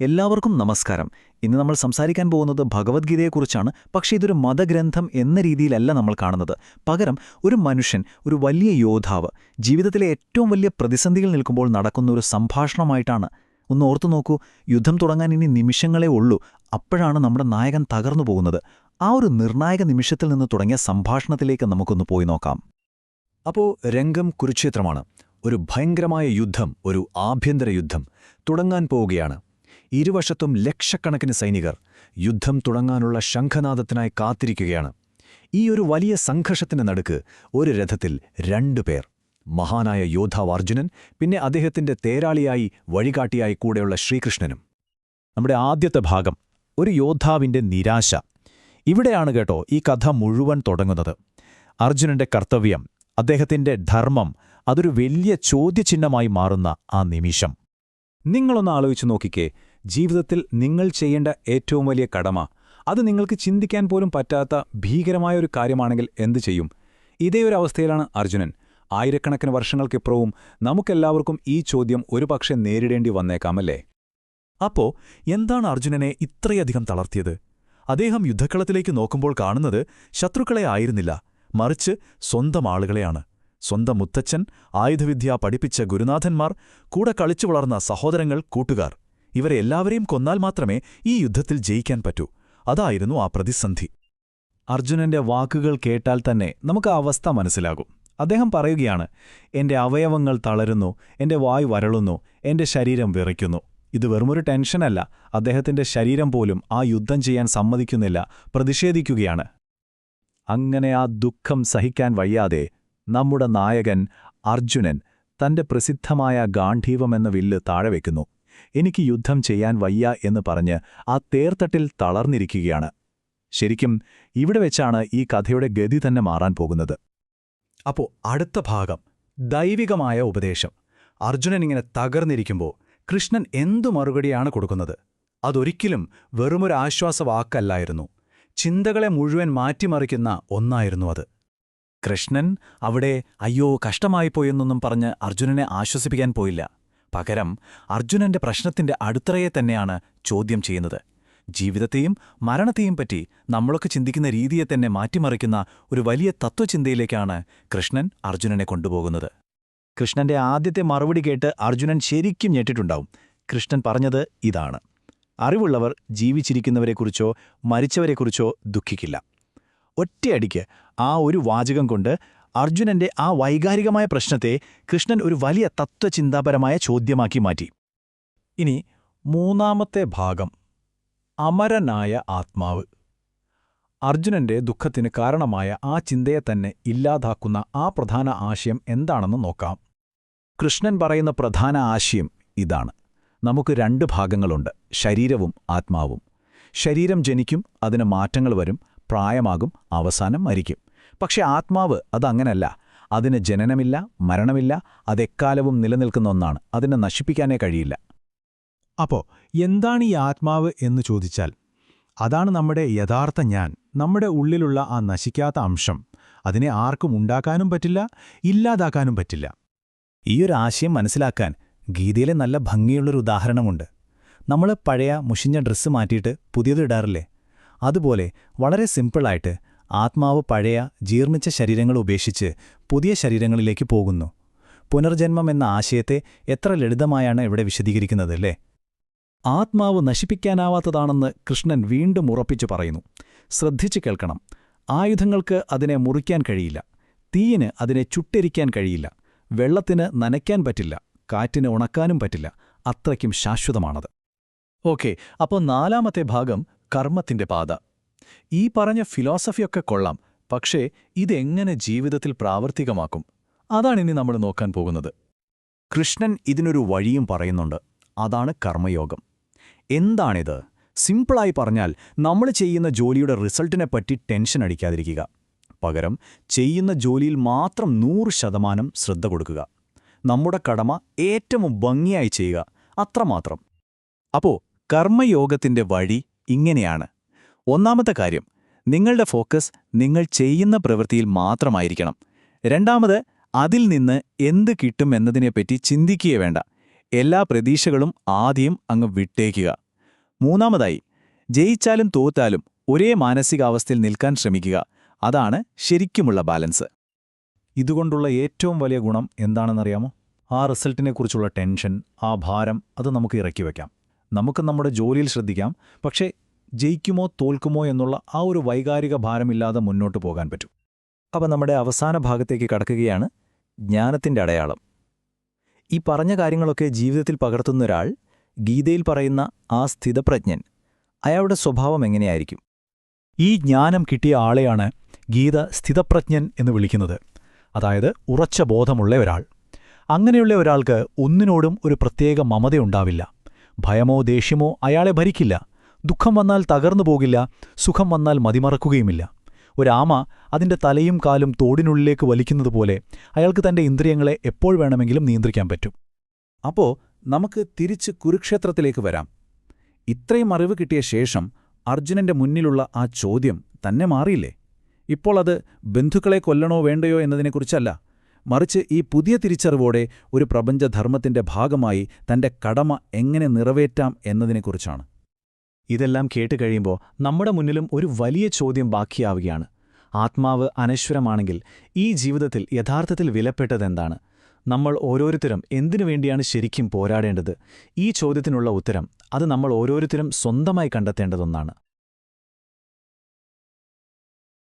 എല്ലാവർക്കും നമസ്കാരം. ഇന്ന് നമ്മൾ സംസാരിക്കാൻ പോകുന്നത് ഭഗവത്ഗീതയെക്കുറിച്ചാണ്. പക്ഷേ ഇതൊരു മതഗ്രന്ഥം എന്ന രീതിയിലല്ല നമ്മൾ കാണുന്നത്. പകരം ഒരു മനുഷ്യൻ ഒരു വലിയ യോദ്ധാവ് ജീവിതത്തിലെ ഏറ്റവും വലിയ പ്രതിസന്ധികൾ നിൽക്കുമ്പോൾ നടക്കുന്ന ഒരു സംഭാഷണമായിട്ടാണ്. ഒന്ന് ഓർത്തു നോക്കൂ യുദ്ധം തുടങ്ങാൻ ഇനി നിമിഷങ്ങളേ ഉള്ളൂ. അപ്പോഴാണ് നമ്മുടെ നായകൻ തകർന്നു പോകുന്നത്. ആ ഒരു നിർണായക നിമിഷത്തിൽ നിന്ന് തുടങ്ങിയ സംഭാഷണത്തിലേക്ക് നമുക്കൊന്ന് പോയി നോക്കാം. അപ്പോൾ രംഗം കുരുക്ഷേത്രമാണ്. ഒരു ഭയങ്കരമായ യുദ്ധം ഒരു ആഭ്യന്തര യുദ്ധം തുടങ്ങാൻ പോവുകയാണ്. ഇരുവശത്തും ലക്ഷക്കണക്കിന് സൈനികർ യുദ്ധം തുടങ്ങാനുള്ള ശംഖനാദത്തിനായി കാത്തിരിക്കുകയാണ്. ഈ ഒരു വലിയ സംഘർഷത്തിന് നടുക്ക് ഒരു രഥത്തിൽ രണ്ടുപേർ മഹാനായ യോദ്ധാവ് അർജുനൻ പിന്നെ അദ്ദേഹത്തിന്റെ തേരാളിയായി വഴികാട്ടിയായി കൂടെയുള്ള ശ്രീകൃഷ്ണനും. നമ്മുടെ ആദ്യത്തെ ഭാഗം ഒരു യോദ്ധാവിന്റെ നിരാശ. ഇവിടെയാണ് കേട്ടോ ഈ കഥ മുഴുവൻ തുടങ്ങുന്നത്. അർജുനന്റെ കർത്തവ്യം അദ്ദേഹത്തിന്റെ ധർമ്മം അതൊരു വലിയ ചോദ്യചിഹ്നമായി മാറുന്ന ആ നിമിഷം. നിങ്ങളൊന്ന് ആലോചിച്ചു നോക്കിക്കേ ജീവിതത്തിൽ നിങ്ങൾ ചെയ്യേണ്ട ഏറ്റവും വലിയ കടമ. അത് നിങ്ങൾക്ക് ചിന്തിക്കാൻ പോലും പറ്റാത്ത ഭീകരമായ ഒരു കാര്യമാണെങ്കിൽ എന്തു ചെയ്യും? ഇതേ ഒരു അവസ്ഥയിലാണ് അർജുനൻ. ആയിരക്കണക്കിന് വർഷങ്ങൾക്കിപ്പുറവും നമുക്കെല്ലാവർക്കും ഈ ചോദ്യം ഒരുപക്ഷെ നേരിടേണ്ടി വന്നേക്കാമല്ലേ അപ്പോ എന്താണ് അർജുനനെ ഇത്രയധികം തളർത്തിയത്? അദ്ദേഹം യുദ്ധക്കളത്തിലേക്ക് നോക്കുമ്പോൾ കാണുന്നത് ശത്രുക്കളെ ആയിരുന്നില്ല. മറിച്ച് സ്വന്തം ആളുകളെയാണ്. സ്വന്തം മുത്തച്ഛൻ ആയുധവിദ്യ പഠിപ്പിച്ച ഗുരുനാഥന്മാർ കൂടെ കളിച്ചു വളർന്ന സഹോദരങ്ങൾ കൂട്ടുകാർ. ഇവരെ എല്ലാവരെയും കൊന്നാൽ മാത്രമേ ഈ യുദ്ധത്തിൽ ജയിക്കാൻ പറ്റൂ. അതായിരുന്നു ആ പ്രതിസന്ധി. അർജുനന്റെ വാക്കുകൾ കേട്ടാൽ തന്നെ നമുക്ക് ആ അവസ്ഥ മനസ്സിലാകും. അദ്ദേഹം പറയുകയാണ് എന്റെ അവയവങ്ങൾ തളരുന്നു എന്റെ വായു വരളുന്നു എന്റെ ശരീരം വിറയ്ക്കുന്നു. ഇത് വെറുമൊരു ടെൻഷനല്ല അദ്ദേഹത്തിന്റെ ശരീരം പോലും ആ യുദ്ധം ചെയ്യാൻ സമ്മതിക്കുന്നില്ല പ്രതിഷേധിക്കുകയാണ്. അങ്ങനെ ആ ദുഃഖം സഹിക്കാൻ വയ്യാതെ നമ്മുടെ നായകൻ അർജുനൻ തന്റെ പ്രസിദ്ധമായ ഗാന്ധീവമെന്ന വില്ല് താഴെ വയ്ക്കുന്നു എനിക്ക് യുദ്ധം ചെയ്യാൻ വയ്യ എന്ന് പറഞ്ഞ് ആ തേർത്തട്ടിൽ തളർന്നിരിക്കുകയാണ്. ശരിക്കും ഇവിടെ വെച്ചാണ് ഈ കഥയുടെ ഗതി തന്നെ മാറാൻ പോകുന്നത്. അപ്പോൾ അടുത്ത ഭാഗം ദൈവികമായ ഉപദേശം. അർജുനൻ ഇങ്ങനെ തകർന്നിരിക്കുമ്പോൾ കൃഷ്ണൻ എന്തു മറുപടിയാണ് കൊടുക്കുന്നത്? അതൊരിക്കലും വെറുമൊരാശ്വാസ ആശ്വാസവാക്കല്ലായിരുന്നു ചിന്തകളെ മുഴുവൻ മാറ്റിമറിക്കുന്ന ഒന്നായിരുന്നു അത്. കൃഷ്ണൻ അവിടെ അയ്യോ കഷ്ടമായിപ്പോയെന്നൊന്നും പറഞ്ഞ് അർജുനനെ ആശ്വസിപ്പിക്കാൻ പോയില്ല. പകരം അർജുനന്റെ പ്രശ്നത്തിന്റെ അടിത്തറയെ തന്നെയാണ് ചോദ്യം ചെയ്യുന്നത്. ജീവിതത്തെയും മരണത്തെയും പറ്റി നമ്മളൊക്കെ ചിന്തിക്കുന്ന രീതിയെ തന്നെ മാറ്റിമറിക്കുന്ന ഒരു വലിയ തത്വചിന്തയിലേക്കാണ് കൃഷ്ണൻ അർജുനനെ കൊണ്ടുപോകുന്നത്. കൃഷ്ണന്റെ ആദ്യത്തെ മറുപടി കേട്ട് അർജുനൻ ശരിക്കും ഞെട്ടിട്ടുണ്ടാവും. കൃഷ്ണൻ പറഞ്ഞത് ഇതാണ്. അറിവുള്ളവർ ജീവിച്ചിരിക്കുന്നവരെക്കുറിച്ചോ മരിച്ചവരെക്കുറിച്ചോ ദുഃഖിക്കില്ല. ഒറ്റയടിക്ക് ആ ഒരു വാചകം കൊണ്ട് അർജുനന്റെ ആ വൈകാരികമായ പ്രശ്നത്തെ കൃഷ്ണൻ ഒരു വലിയ തത്വചിന്താപരമായ ചോദ്യമാക്കി മാറ്റി. ഇനി മൂന്നാമത്തെ ഭാഗം. അമരനായ ആത്മാവ്. അർജുനന്റെ ദുഃഖത്തിന് കാരണമായ ആ ചിന്തയെ തന്നെ ഇല്ലാതാക്കുന്ന ആ പ്രധാന ആശയം എന്താണെന്ന് നോക്കാം. കൃഷ്ണൻ പറയുന്ന പ്രധാന ആശയം ഇതാണ്. നമുക്ക് രണ്ട് ഭാഗങ്ങളുണ്ട്. ശരീരവും ആത്മാവും. ശരീരം ജനിക്കും അതിന് മാറ്റങ്ങൾ വരും പ്രായമാകും അവസാനം മരിക്കും. പക്ഷെ ആത്മാവ് അതങ്ങനല്ല. അതിന് ജനനമില്ല മരണമില്ല അതെക്കാലവും നിലനിൽക്കുന്ന ഒന്നാണ്. അതിനെ നശിപ്പിക്കാനേ കഴിയില്ല. അപ്പോ എന്താണ് ഈ ആത്മാവ് എന്ന് ചോദിച്ചാൽ അതാണ് നമ്മുടെ യഥാർത്ഥ ഞാൻ നമ്മുടെ ഉള്ളിലുള്ള ആ നശിക്കാത്ത അംശം. അതിനെ ആർക്കും ഉണ്ടാക്കാനും പറ്റില്ല ഇല്ലാതാക്കാനും പറ്റില്ല. ഈയൊരു ആശയം മനസ്സിലാക്കാൻ ഗീതയിലെ നല്ല ഭംഗിയുള്ളൊരു ഉദാഹരണമുണ്ട്. നമ്മൾ പഴയ മുഷിഞ്ഞ ഡ്രസ്സ് മാറ്റിയിട്ട് പുതിയത് ഇടാറില്ലേ? അതുപോലെ വളരെ സിമ്പിളായിട്ട് ആത്മാവ് പഴയ ജീർണിച്ച ശരീരങ്ങൾ ഉപേക്ഷിച്ച് പുതിയ ശരീരങ്ങളിലേക്ക് പോകുന്നു. പുനർജന്മം എന്ന ആശയത്തെ എത്ര ലളിതമായാണ് ഇവിടെ വിശദീകരിക്കുന്നത് അല്ലേ? ആത്മാവ് നശിപ്പിക്കാനാവാത്തതാണെന്ന് കൃഷ്ണൻ വീണ്ടും ഉറപ്പിച്ചു പറയുന്നു. ശ്രദ്ധിച്ചു കേൾക്കണം. ആയുധങ്ങൾക്ക് അതിനെ മുറിക്കാൻ കഴിയില്ല. തീയിന് അതിനെ ചുട്ടെരിക്കാൻ കഴിയില്ല. വെള്ളത്തിന് നനയ്ക്കാൻ പറ്റില്ല. കാറ്റിന് ഉണക്കാനും പറ്റില്ല. അത്രയ്ക്കും ശാശ്വതമാണത്. ഓക്കെ അപ്പോൾ നാലാമത്തെ ഭാഗം കർമ്മത്തിന്റെ പാത. ഈ പറഞ്ഞ ഫിലോസഫിയൊക്കെ കൊള്ളാം പക്ഷേ ഇതെങ്ങനെ ജീവിതത്തിൽ പ്രാവർത്തികമാക്കും? അതാണിനി നമ്മൾ നോക്കാൻ പോകുന്നത്. കൃഷ്ണൻ ഇതിനൊരു വഴിയും പറയുന്നുണ്ട്. അതാണ് കർമ്മയോഗം. എന്താണിത്? സിമ്പിളായി പറഞ്ഞാൽ നമ്മൾ ചെയ്യുന്ന ജോലിയുടെ റിസൾട്ടിനെ പറ്റി ടെൻഷൻ അടിക്കാതിരിക്കുക. പകരം ചെയ്യുന്ന ജോലിയിൽ മാത്രം നൂറ് ശതമാനം ശ്രദ്ധ കൊടുക്കുക. നമ്മുടെ കടമ ഏറ്റവും ഭംഗിയായി ചെയ്യുക. അത്രമാത്രം. അപ്പോ കർമ്മയോഗത്തിന്റെ വഴി ഇങ്ങനെയാണ്. ഒന്നാമത്തെ കാര്യം നിങ്ങളുടെ ഫോക്കസ് നിങ്ങൾ ചെയ്യുന്ന പ്രവൃത്തിയിൽ മാത്രമായിരിക്കണം. രണ്ടാമത് അതിൽ നിന്ന് എന്ത് കിട്ടും എന്നതിനെപ്പറ്റി ചിന്തിക്കുകയേ വേണ്ട. എല്ലാ പ്രതീക്ഷകളും ആദ്യം അങ്ങ് വിട്ടേക്കുക. മൂന്നാമതായി ജയിച്ചാലും തോറ്റാലും ഒരേ മാനസികാവസ്ഥയിൽ നിൽക്കാൻ ശ്രമിക്കുക. അതാണ് ശരിക്കുമുള്ള ബാലൻസ്. ഇതുകൊണ്ടുള്ള ഏറ്റവും വലിയ ഗുണം എന്താണെന്നറിയാമോ? ആ റിസൾട്ടിനെക്കുറിച്ചുള്ള ടെൻഷൻ ആ ഭാരം അത് നമുക്ക് ഇറക്കി വയ്ക്കാം നമുക്ക് നമ്മുടെ ജോലിയിൽ ശ്രദ്ധിക്കാം. പക്ഷേ ജയിക്കുമോ തോൽക്കുമോ എന്നുള്ള ആ ഒരു വൈകാരിക ഭാരമില്ലാതെ മുന്നോട്ട് പോകാൻ പറ്റും. അപ്പം നമ്മുടെ അവസാന ഭാഗത്തേക്ക് കടക്കുകയാണ് ജ്ഞാനത്തിന്റെ അടയാളം. ഈ പറഞ്ഞ കാര്യങ്ങളൊക്കെ ജീവിതത്തിൽ പകർത്തുന്ന ഒരാൾ ഗീതയിൽ പറയുന്ന ആ സ്ഥിതപ്രജ്ഞൻ അയാളുടെ സ്വഭാവം എങ്ങനെയായിരിക്കും? ഈ ജ്ഞാനം കിട്ടിയ ആളെയാണ് ഗീത സ്ഥിതപ്രജ്ഞൻ എന്ന് വിളിക്കുന്നത്. അതായത് ഉറച്ച ബോധമുള്ള ഒരാൾ. അങ്ങനെയുള്ള ഒരാൾക്ക് ഒന്നിനോടും ഒരു പ്രത്യേക മമതയുണ്ടാവില്ല ഭയമോ ദേഷ്യമോ അയാളെ ഭരിക്കില്ല. ദുഃഖം വന്നാൽ തകർന്നു പോകില്ല സുഖം വന്നാൽ മതിമറക്കുകയുമില്ല. ഒരാമ അതിന്റെ തലയും കാലും തോടിനുള്ളിലേക്ക് വലിക്കുന്നതുപോലെ അയാൾക്ക് തന്റെ ഇന്ദ്രിയങ്ങളെ എപ്പോൾ വേണമെങ്കിലും നിയന്ത്രിക്കാൻ പറ്റും. അപ്പോൾ നമുക്ക് തിരിച്ച് കുരുക്ഷേത്രത്തിലേക്ക് വരാം. ഇത്രയും അറിവ് കിട്ടിയ ശേഷം അർജുനന്റെ മുന്നിലുള്ള ആ ചോദ്യം തന്നെ മാറിയില്ലേ? ഇപ്പോൾ അത് ബന്ധുക്കളെ കൊല്ലണോ വേണ്ടയോ എന്നതിനെക്കുറിച്ചല്ല മറിച്ച് ഈ പുതിയ തിരിച്ചറിവോടെ ഒരു പ്രപഞ്ചധർമ്മത്തിന്റെ ഭാഗമായി തന്റെ കടമ എങ്ങനെ നിറവേറ്റാം എന്നതിനെക്കുറിച്ചാണ്. ഇതെല്ലാം കേട്ട് കഴിയുമ്പോൾ നമ്മുടെ മുന്നിലും ഒരു വലിയ ചോദ്യം ബാക്കിയാവുകയാണ്. ആത്മാവ് അനശ്വരമാണെങ്കിൽ ഈ ജീവിതത്തിൽ യഥാർത്ഥത്തിൽ വിലപ്പെട്ടതെന്താണ്? നമ്മൾ ഓരോരുത്തരും എന്തിനു വേണ്ടിയാണ് ശരിക്കും പോരാടേണ്ടത്? ഈ ചോദ്യത്തിനുള്ള ഉത്തരം അത് നമ്മൾ ഓരോരുത്തരും സ്വന്തമായി കണ്ടെത്തേണ്ടതൊന്നാണ്.